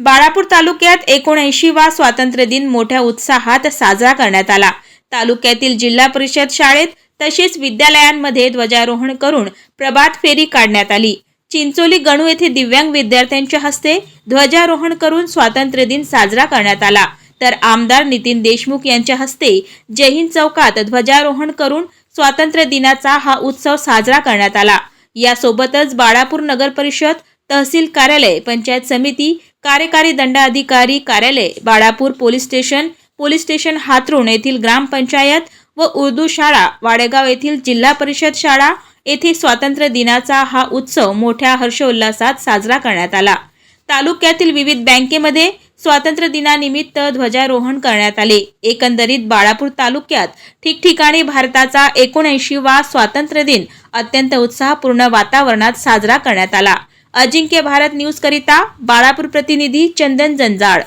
बाळापूर तालुक्यात एकोणऐंशी वा स्वातंत्र्य दिन मोठ्या उत्साहात साजरा करण्यात आला. तालुक्यातील जिल्हा परिषद शाळेत तसेच विद्यालयांमध्ये ध्वजारोहण करून प्रभात फेरी काढण्यात आली. चिंचोली गणू येथे दिव्यांग विद्यार्थ्यांच्या हस्ते ध्वजारोहण करून स्वातंत्र्य दिन साजरा करण्यात आला. तर आमदार नितीन देशमुख यांच्या हस्ते जयहिंद चौकात ध्वजारोहण करून स्वातंत्र्य दिनाचा हा उत्सव साजरा करण्यात आला. यासोबतच बाळापूर नगर परिषद तहसील कार्यालय पंचायत समिती कार्यकारी दंडाधिकारी कार्यालय Balapur police station police station Hatrun येथील ग्रामपंचायत व उर्दू शाळा वाडेगाव येथील जिल्हा परिषद शाळा येथे स्वातंत्र्य दिनाचा हा उत्सव मोठ्या हर्षोल्लासात साजरा करण्यात आला. तालुक्यातील विविध बँकेमध्ये स्वातंत्र्य दिनानिमित्त ध्वजारोहण करण्यात आले. एकंदरीत बाळापूर तालुक्यात ठिकठिकाणी भारताचा एकोणऐंशी वा स्वातंत्र्य दिन अत्यंत उत्साहपूर्ण वातावरणात साजरा करण्यात आला. अजिंक्य भारत न्यूज करिता बाळापूर प्रतिनिधी चंदन जंजाळ.